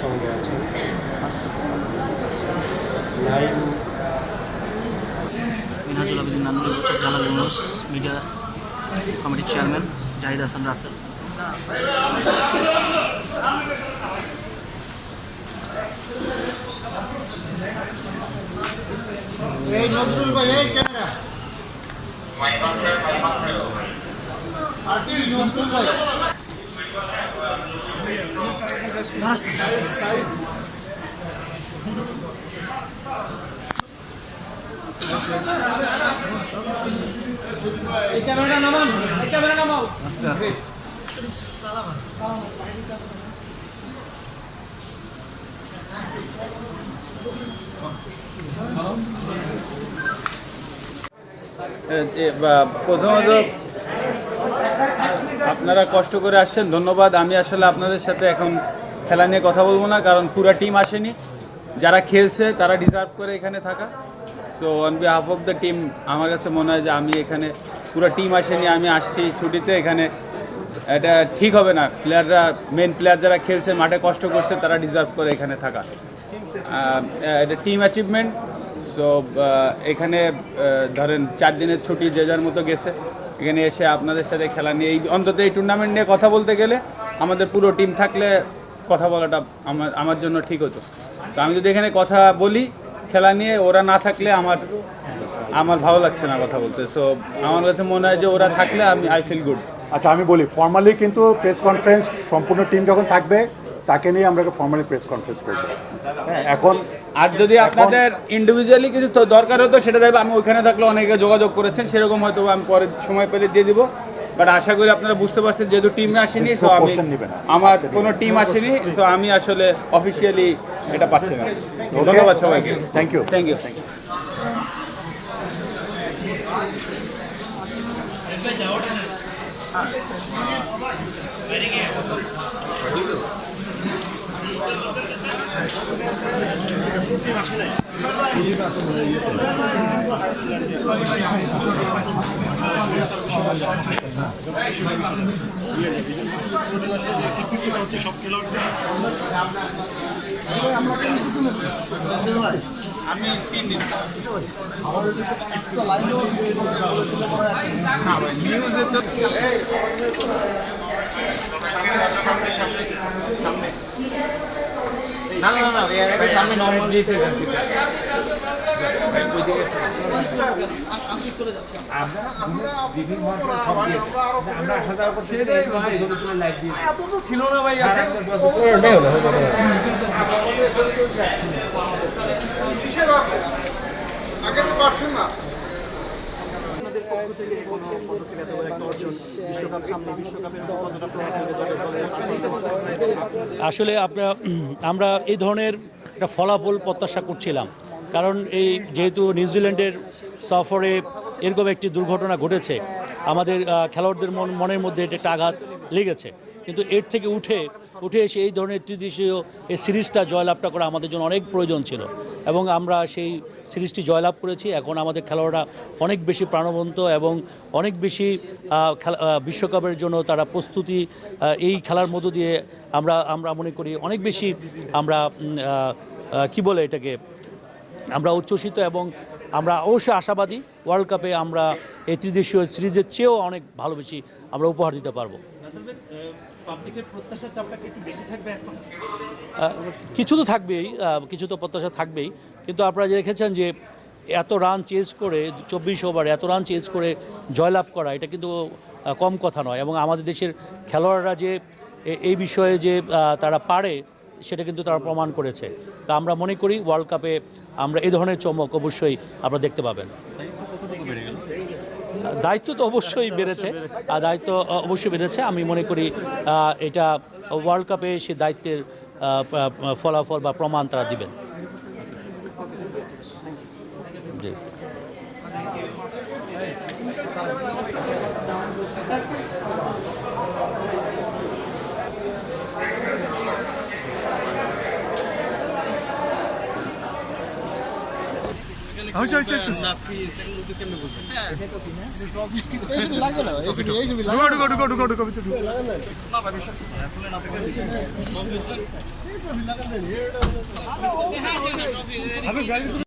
সঙ্গে আছেন লাইন মিনাজুল আবেদিন নান্দুল জালাল ইউনুস মিডিয়া কমিটির চেয়ারম্যান জাহিদ হাসান রাসেল এই নজরুল ভাই এই ক্যামেরা। আসিফ নজরুল ভাই। এই ক্যামেরাটা নামান এই ক্যামেরা নামাও। প্রথমত আপনারা কষ্ট করে আসছেন, ধন্যবাদ। আমি আসলে আপনাদের সাথে এখন খেলা নিয়ে কথা বলব না, কারণ পুরা টিম আসেনি। যারা খেলছে, তারা ডিজার্ভ করে এখানে থাকা। So on behalf of the team আমার কাছে মনে হয় যে আমি এখানে পুরো টিম আসেনি, আমি আসছি ছুটিতে। এখানে এটা ঠিক হবে না। প্লেয়াররা মেন প্লেয়ার যারা খেলছে, মাঠে কষ্ট করছে, তারা ডিজার্ভ করে এখানে থাকা। এটা টিম অ্যাচিভমেন্ট সো এখানে ধরেন চার দিনের ছুটি যে যার মতো গেছে, এখানে এসে আপনাদের সাথে খেলা নিয়ে, এই অন্তত এই টুর্নামেন্ট নিয়ে কথা বলতে গেলে আমাদের পুরো টিম থাকলে কথা বলাটা আমার আমার জন্য ঠিক হতো। তো আমি যদি এখানে কথা বলি, খেলা নিয়ে ওরা না থাকলে আমার আমার ভালো লাগছে না কথা বলতে। সো আমার কাছে মনে হয় যে ওরা থাকলে আমি আই ফিল গুড আচ্ছা আমি বলি ফর্মালি কিন্তু প্রেস কনফারেন্স সম্পূর্ণ টিম যখন থাকবে তাকে নিয়ে আমরা ফর্মালি প্রেস কনফারেন্স করব। হ্যাঁ এখন আর যদি আপনাদের ইন্ডিভিজুয়ালি কিছু দরকার হতো সেটা দেখবে। আমি ওইখানে থাকলে অনেকে যোগাযোগ করেছেন সেরকম হয়তো আমি পরে সময় পেলে দিয়ে দিব। বাট আশা করি আপনারা বুঝতে পারছেন যেহেতু টিমে আসেনি তো আমি না। আমার কোনো টিম আসেনি তো আমি আসলে অফিসিয়ালি এটা পাচ্ছি না। ধন্যবাদ সবাইকে। Thank you thank you thank you সব খেলোয়াড় আমরা কিন্তু আমি তিন দিন সামনে সামনে না না না সামনে নরমাল দিয়েছে ছিল না ভাই আগে তো পারছেন না। আসলে আপনার আমরা এই ধরনের একটা ফলাফল প্রত্যাশা করছিলাম। কারণ এই যেহেতু নিউজিল্যান্ডের সফরে এরকম একটি দুর্ঘটনা ঘটেছে আমাদের খেলোয়াড়দের মন মনের মধ্যে এটা একটা আঘাত লেগেছে। কিন্তু এর থেকে উঠে উঠে এসে এই ধরনের ত্রিদেশীয় এই সিরিজটা জয়লাভটা করা আমাদের জন্য অনেক প্রয়োজন ছিল। এবং আমরা সেই সিরিজটি জয়লাভ করেছি। এখন আমাদের খেলোয়াড়রা অনেক বেশি প্রাণবন্ত এবং অনেক বেশি বিশ্বকাপের জন্য তারা প্রস্তুতি এই খেলার মধ্য দিয়ে আমরা আমরা মনে করি অনেক বেশি আমরা কি বলে এটাকে? আমরা উচ্ছ্বসিত এবং আমরা অবশ্যই আশাবাদী ওয়ার্ল্ড কাপে আমরা এই ত্রিদেশীয় সিরিজের চেয়েও অনেক ভালো বেশি আমরা উপহার দিতে পারব। কিছু তো থাকবেই কিছু তো প্রত্যাশা থাকবেই। কিন্তু আপনারা যে দেখেছেন যে এত রান চেজ করে চব্বিশ ওভারে এত রান চেজ করে জয়লাভ করা এটা কিন্তু কম কথা নয়। এবং আমাদের দেশের খেলোয়াড়রা যে এই বিষয়ে যে তারা পারে সেটা কিন্তু তারা প্রমাণ করেছে। তা আমরা মনে করি ওয়ার্ল্ড কাপে আমরা এই ধরনের চমক অবশ্যই আপনারা দেখতে পাবেন। দায়িত্ব তো অবশ্যই বেড়েছে। আর দায়িত্ব অবশ্যই বেড়েছে। আমি মনে করি এটা ওয়ার্ল্ড কাপে সে দায়িত্বের ফলাফল বা প্রমাণ তারা দিবেন। জি। আচ্ছা আচ্ছা আচ্ছা ঢুকো ঢুকো ঢুকো ঢুকো ঢুকো ভিতরে ঢুকো। হবে গাড়ি